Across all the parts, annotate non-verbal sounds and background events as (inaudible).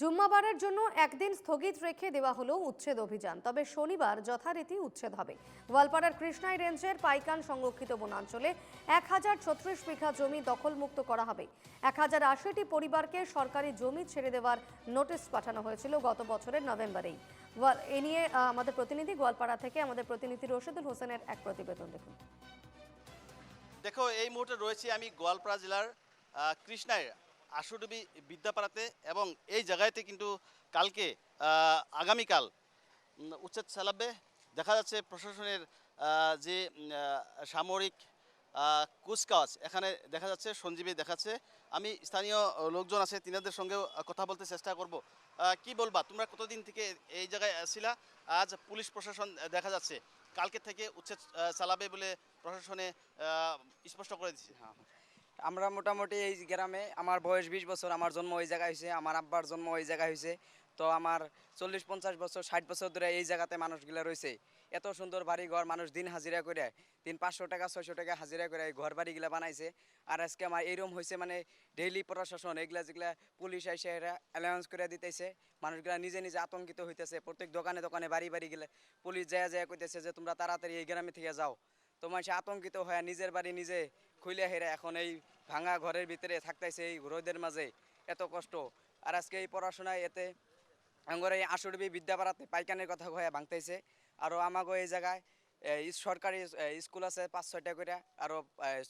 জুম্মাবারের জন্য একদিন স্থগিত রেখে দেওয়া হলো উচ্ছেদ অভিযান, তবে শনিবার যথারীতি উচ্ছেদ হবে। গোয়ালপাড়ার কৃষ্ণাই রেঞ্জের পাইকান সংরক্ষিত বনাঞ্চলে এক হাজার ছত্রিশ বিঘা জমি দখলমুক্ত করা হবে। এক হাজার আশিটি পরিবারকে সরকারি জমি ছেড়ে দেওয়ার নোটিশ পাঠানো হয়েছিল গত বছরের নভেম্বরেই। এ নিয়ে আমাদের প্রতিনিধি গোয়ালপাড়া থেকে আমাদের প্রতিনিধি রশিদুল হোসেনের এক প্রতিবেদন দেখুন। দেখো, এই মুহূর্তে রয়েছি আমি গোয়ালপাড়া জেলার কৃষ্ণায় আশুডুবি বিদ্যাপাড়াতে এবং এই জায়গাতে কিন্তু কালকে আগামীকাল উচ্ছেদ চালাবে দেখা যাচ্ছে প্রশাসনের যে সামরিক কুচকাওয়াজ। এখানে দেখা যাচ্ছে, সঞ্জীবী দেখাচ্ছে। আমি স্থানীয় লোকজন আছে, তিনাদের সঙ্গেও কথা বলতে চেষ্টা করব। কি বলবা? তোমরা কতদিন থেকে এই জায়গায় ছিলা? আজ পুলিশ প্রশাসন দেখা যাচ্ছে। কালকে থেকে উচ্ছেদ চালাবে বলে প্রশাসনে স্পষ্ট করে দিচ্ছে আমরা মোটামুটি এই গ্রামে, আমার বয়স বিশ বছর, আমার জন্ম ওই জায়গায় হয়েছে, আমার আব্বার জন্ম ওই জায়গায় হয়েছে। তো আমার চল্লিশ, পঞ্চাশ বছর, ষাট বছর ধরে এই জায়গাতে মানুষগুলো রয়েছে। এত সুন্দর বাড়ি ঘর মানুষ দিন হাজিরা করে তিন পাঁচশো টাকা, ছয়শো টাকা হাজিরা করে এই ঘর বাড়িগুলা বানাইছে। আর আজকে আমার এইরকম হয়েছে মানে ডেইলি প্রশাসন, এগুলা যেগুলা পুলিশ এসে এরা অ্যালাউন্স করে দিতেছে। মানুষগুলা নিজে নিজে আতঙ্কিত হইতেছে, প্রত্যেক দোকানে দোকানে বাড়ি বাড়ি গেলে পুলিশ যায় যায় কইতেছে যে তোমরা তাড়াতাড়ি এই গ্রামে থেকে যাও। তো মানুষ আতঙ্কিত হয়ে নিজের বাড়ি নিজে খুলে হেরে এখন এই ভাঙা ঘরের ভিতরে থাকতেছে এই রোদের মাঝে। এত কষ্ট। আর আজকে এই পড়াশোনায় এতে আঙ্গর এই আশুরবি বিদ্যাপাড়াতে পাইকানের কথা হয়ে ভাঙতেছে। আরও আমাগো এই জায়গায় সরকারি স্কুল আছে পাঁচ ছয়টা করে আরও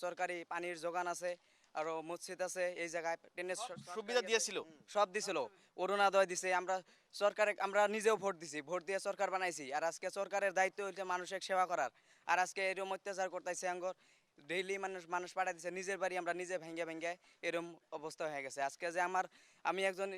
সরকারি পানির যোগান আছে। আরও মসজিদ আছে এই জায়গায় ট্রেনের সুবিধা দিয়েছিল? সব দিছিল। অরুণাদয় দিছে আমরা সরকারে আমরা নিজেও ভোট দিছি। ভোট দিয়ে সরকার বানাইছি। আর আজকে সরকারের দায়িত্ব হচ্ছে মানুষের সেবা করার। আর আজকে এরকম অত্যাচার করতেছে আঙ্গর। ডেইলি মানুষ মানুষ পাঠাই দিছে নিজের বাড়ি আমরা নিজে ভেঙ্গে ভেঙ্গে এরকম অবস্থা হয়ে গেছে। আজকে যে আমার আমি একজন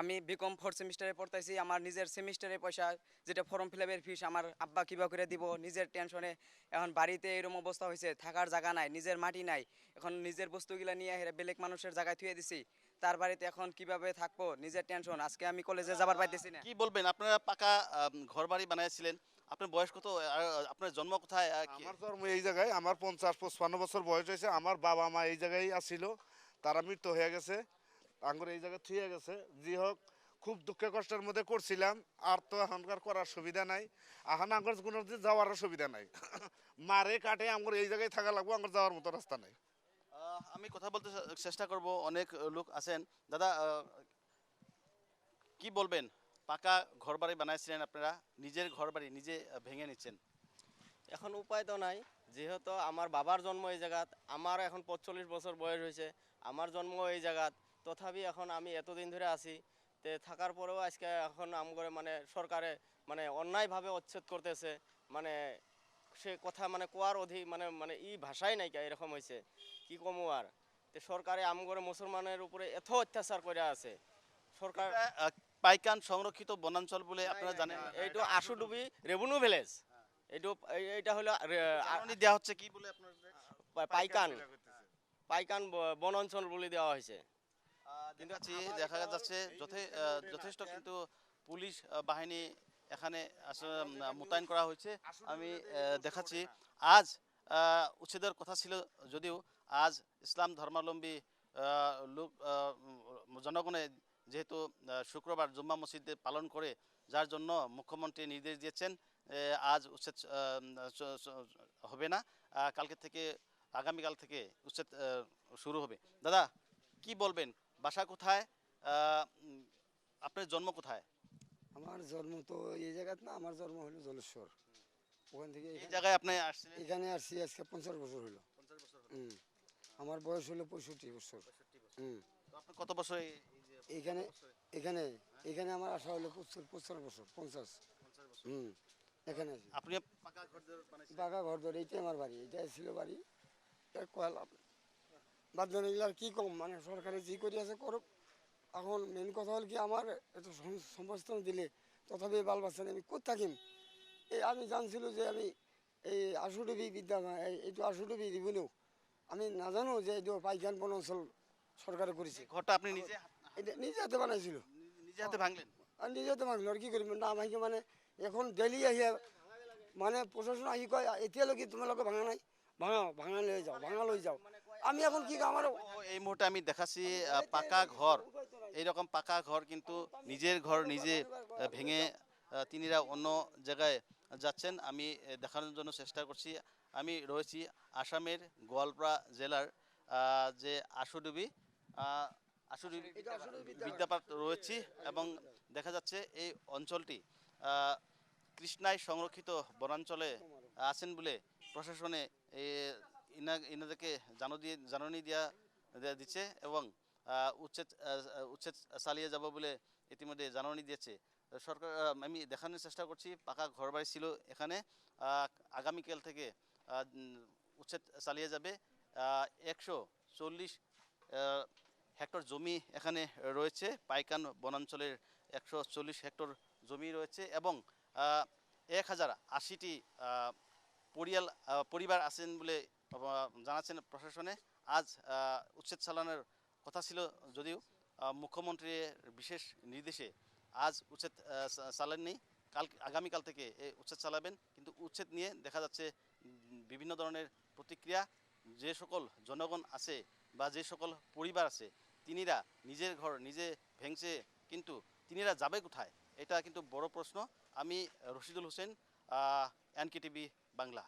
আমি বিকম ফোর্থ সেমিস্টারে পড়তেছি আমার নিজের সেমিস্টারের পয়সা যেটা ফর্ম ফিল আপের ফিস আমার আব্বা কিবা করে দিব নিজের টেনশনে এখন বাড়িতে এরকম অবস্থা হয়েছে থাকার জায়গা নাই নিজের মাটি নাই। এখন নিজের বস্তুগুলা নিয়ে হেরে বেলেগ মানুষের জায়গায় থুয়ে দিছি। তার বাড়িতে এখন কীভাবে থাকব নিজের টেনশন আজকে আমি কলেজে যাবার পাইতেছি না। কি বলবেন আপনারা পাকা ঘর বাড়ি বানিয়েছিলেন আপনার বয়স কত আর আপনার জন্ম কোথায় আমার জন্ম এই জায়গায় আমার পঞ্চাশ পঁচপান্ন বছর বয়স হয়েছে আমার বাবা মা এই জায়গায় আসছিল তারা মৃত্যু হয়ে গেছে। আঙ্গুর এই জায়গায় থুয়ে গেছে। যে হোক খুব দুঃখে কষ্টের মধ্যে করছিলাম আর তো এখনকার করার সুবিধা নাই। এখন আঙ্গুর কোনো দিন যাওয়ারও সুবিধা নাই। (laughs) মারে কাটে আঙ্গুর এই জায়গায় থাকা লাগবো আঙ্গুর যাওয়ার মতো রাস্তা নাই। আমি কথা বলতে চেষ্টা করব অনেক লোক আছেন। দাদা কি বলবেন? পাকা ঘর বাড়ি বানাইছিলেন আপনারা নিজের ঘর বাড়ি নিজে ভেঙে নিচ্ছেন। এখন উপায় তো নাই যেহেতু আমার বাবার জন্ম এই জায়গাত আমার এখন পঁচল্লিশ বছর বয়স হয়েছে আমার জন্ম এই জায়গাত। তথাপি এখন আমি এতদিন ধরে আছি তে থাকার পরেও আজকে এখন আমগরে মানে সরকারে মানে অন্যায়ভাবে উচ্ছেদ করতেছে মানে সে কথা মানে কোয়ার অধিক মানে মানে ই ভাষাই নাই কা এরকম হয়েছে কি কমু আর? তে সরকারে আমগরে মুসলমানের উপরে এত অত্যাচার করে আছে সরকার পাইকান সংরক্ষিত বনাঞ্চল বলে আপনারা জানেন। এইটো আশুডুবি রেভিনিউ ভিলেজ এইটো এইটা হলো দেওয়া হচ্ছে কি বলে আপনার পাইকান পাইকান ব- বন অঞ্চল বলে দেওয়া হয়েছে কিন্তু দেখা যাচ্ছে যথেষ্ট কিন্তু পুলিশ বাহিনী এখানে মোতায়েন করা হয়েছে। আমি দেখাচ্ছি, আজ উচ্ছেদের কথা ছিল যদিও, আজ ইসলাম ধর্মাবলম্বী লোক জনগণে যেহেতু শুক্রবার জুম্মা মসজিদে পালন করে, যার জন্য মুখ্যমন্ত্রী নির্দেশ দিয়েছেন আজ উচ্ছেদ হবে না কালকে থেকে, আগামীকাল থেকে উচ্ছেদ শুরু হবে। দাদা, কি বলবেন? বাসা কোথায়? আপনার জন্ম কোথায়? আমার জন্ম তো এই জায়গাতে না আমার জন্ম হলো জলেশ্বর। ওখান থেকে এই জায়গায় আপনি আসছিলেন? এখানে আসছি আজকে পঞ্চাশ বছর হলো। হুম। আমার বয়স হলো পঁয়ষট্টি বছর। হুম। তো আপনার কত বছর এখানে এখানে এখানে আমার আসা হলো পঁচাত্তর পঁচাত্তর বছর পঞ্চাশ। হুম। এখানে আপনি পাকা ঘর বানাইছেন? বাঘা ঘর ধরে এইটাই আমার বাড়ি এটাই ছিল বাড়ি। এটা কয়ালাম বাদ দেন আর কি কম? মানে সরকারে যে করি আছে করুক। এখন মেন কথা হল কি আমার এত সমস্ত দিলে তথাপি বাল বাচ্চা আমি কোথ থাকিম? এই আমি জানছিল যে আমি এই আশুডুবি বিদ্যা এই- এইটো আশুডুবি রিভিনিউ। আমি নাজানো যে এইটো পাইকান বন অঞ্চল সরকারে করেছে। ঘরটা আপনি নিজে এটা নিজে হাতে বানাইছিল। নিজে হাতে ভাঙলেন? আর নিজে হাতে ভাঙলো আর কি করিম না ভাঙি মানে এখন ডেলি আহি মানে প্রশাসন আহি কয় এতিয়ালৈকে তোমালোকে ভাঙা নাই ভাঙা ভাঙা লৈ যাও ভাঙা লৈ যাও। আমি এখন কি আমার এই মুহূর্তে আমি দেখাচ্ছি পাকা ঘর। এইরকম পাকা ঘর কিন্তু নিজের ঘর নিজে ভেঙে তিনিরা অন্য জায়গায় যাচ্ছেন। আমি দেখানোর জন্য চেষ্টা করছি। আমি রয়েছি আসামের গোয়ালপাড়া জেলার যে আশুডুবি আশুডুবি বিদ্যাপাঠ রয়েছি এবং দেখা যাচ্ছে এই অঞ্চলটি কৃষ্ণায় সংরক্ষিত বনাঞ্চলে আছেন বলে প্রশাসনে ইনা- ইনাদেরকে জানো দিয়ে জাননী দেওয়া দেয়া দিচ্ছে এবং উচ্ছেদ উচ্ছেদ চালিয়ে যাব বলে ইতিমধ্যে জাননী দিয়েছে। সরকার আমি দেখানোর চেষ্টা করছি, পাকা ঘরবাড়ি ছিল এখানে আগামীকাল থেকে উচ্ছেদ চালিয়ে যাবে। একশো চল্লিশ হেক্টর জমি এখানে রয়েছে, পাইকান বনাঞ্চলের একশো চল্লিশ হেক্টর জমি রয়েছে এবং এক হাজার আশিটি পরিয়াল পরিবার আছেন বলে জানাচ্ছেন প্রশাসনে। আজ উচ্ছেদ চালানোর কথা ছিল যদিও মুখ্যমন্ত্রীর বিশেষ নির্দেশে আজ উচ্ছেদ চালাননি। কাল, আগামীকাল থেকে এই উচ্ছেদ চালাবেন। কিন্তু উচ্ছেদ নিয়ে দেখা যাচ্ছে বিভিন্ন ধরনের প্রতিক্রিয়া। যে সকল জনগণ আছে বা যে সকল পরিবার আছে, তিনিরা নিজের ঘর, নিজে ভেঙছে, কিন্তু তিনিরা যাবে কোথায়? এটা কিন্তু বড় প্রশ্ন। আমি রশিদুল হোসেন এনকেটিভি বাংলা।